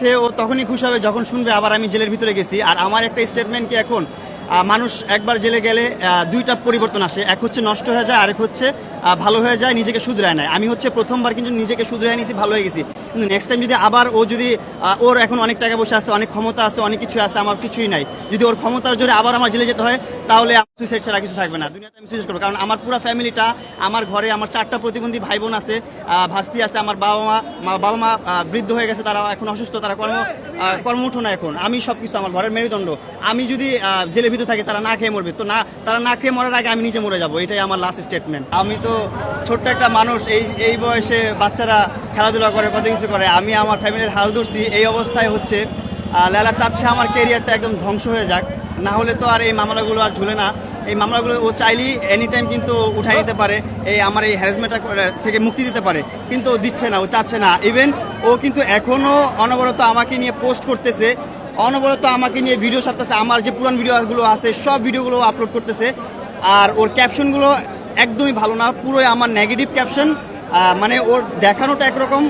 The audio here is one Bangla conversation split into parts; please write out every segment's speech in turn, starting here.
সে ও তখনই খুশি হবে যখন শুনবে আবার আমি জেলের ভিতরে গেছি। আর আমার একটা স্টেটমেন্ট কি এখন? মানুষ একবার জেলে গেলে দুইটা পরিবর্তন আসে। এক হচ্ছে নষ্ট হয়ে যায়, আরেক হচ্ছে ভালো হয়ে যায়, নিজেকে শুধরায় নেয়। আমি হচ্ছে প্রথমবার কিন্তু নিজেকে শুধরায় নিয়েছি ভালো হয়ে গেছি। নেক্সট টাইম যদি আবার ও যদি ওর এখন অনেক টাকা পয়সা আছে অনেক ক্ষমতা আছে অনেক কিছু আছে আমার কিছুই নাই। যদি ওর ক্ষমতার জোরে আবার আমার জেলে যেতে হয় তাহলে সুইসাইড ছাড়া কিছু থাকবে না। দুনিয়াতে আমি সুইসাইড করব। কারণ আমার পুরো ফ্যামিলিটা আমার ঘরে আমার চারটা প্রতিবন্ধী ভাই বোন আছে ভাস্তি আছে আমার বাবা মা বাবা মা বৃদ্ধ হয়ে গেছে তারা এখন অসুস্থ তারা কর্ম আহ, কর্মঠ না এখন। আমি সব কিছু আমার ঘরের মেরুদণ্ড। আমি যদি জেলের ভিতরে থাকি তারা না খেয়ে মরবে। তো না তারা না খেয়ে মরার আগে আমি নিজে মরে যাব। এটাই আমার লাস্ট স্টেটমেন্ট আমি তো ছোট্ট একটা মানুষ এই এই বয়সে বাচ্চারা খেলাধুলা করে কত কিছু করে, আমি আমার ফ্যামিলির হাল ধরছি, এই অবস্থায় হচ্ছে লেলা চাচ্ছে আমার কেরিয়ারটা একদম ধ্বংস হয়ে যাক। না হলে তো আর এই মামলাগুলো আর ঝুলে না। এই মামলাগুলো ও চাইলেই এনি টাইম কিন্তু উঠাই নিতে পারে, এই আমার এই হ্যারাসমেন্টটা থেকে মুক্তি দিতে পারে, কিন্তু ও দিচ্ছে না, ও চাচ্ছে না। ইভেন ও কিন্তু এখনও অনবরত আমাকে নিয়ে পোস্ট করতেছে, অনবরত আমাকে নিয়ে ভিডিও ছাড়তেছে, আমার যে পুরান ভিডিওগুলো আছে, সব ভিডিওগুলো আপলোড করতেছে, আর ওর ক্যাপশনগুলো একদমই ভালো না, পুরোই আমার নেগেটিভ ক্যাপশন মানে ওর দেখানোটা একরকম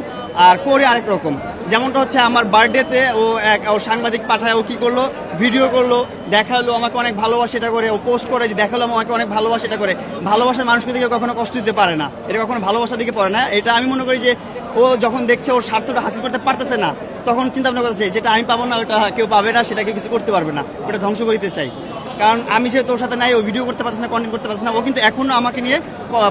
আর করে আরেক রকম। যেমনটা হচ্ছে আমার বার্থডেতে ও এক ও সাংবাদিক পাঠায়, ও কী করল? ভিডিও করল, দেখাল, আমাকে অনেক ভালোবাসে এটা করে। ও পোস্ট করে যে দেখাল, আমাকে অনেক ভালোবাসে এটা করে। ভালোবাসার মানুষকে দিকে কখনো কষ্ট দিতে পারে না। এটা কখনো ভালোবাসার দিকে পড়ে না। এটা আমি মনে করি যে ও যখন দেখছে ওর স্বার্থটা হাসিল করতে পারতেছে না, তখন চিন্তা ভাবনা করতেছে, যেটা আমি পাবো না, ওটা কেউ পাবে না, সেটাকে কিছু করতে পারবে না। ওটা ধ্বংস করে দিতে চাই। কারণ আমি যে তোর সাথে নাই, ও ভিডিও করতে পারতেছে না কন্টেন্ট করতে পারতেছে না, ও কিন্তু এখনও আমাকে নিয়ে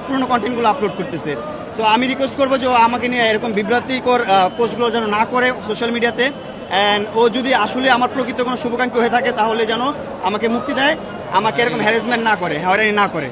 পুরনো কন্টেন্টগুলো আপলোড করতেছে। সো আমি রিকোয়েস্ট করব যে ও আমাকে নিয়ে এরকম বিভ্রান্তিকর পোস্টগুলো যেন না করে সোশ্যাল মিডিয়াতে অ্যান্ড ও যদি আসলে আমার প্রকৃত কোনো শুভাকাঙ্ক্ষী হয়ে থাকে, তাহলে যেন আমাকে মুক্তি দেয়, আমাকে এরকম হ্যারাসমেন্ট না করে, হয়রানি না করে।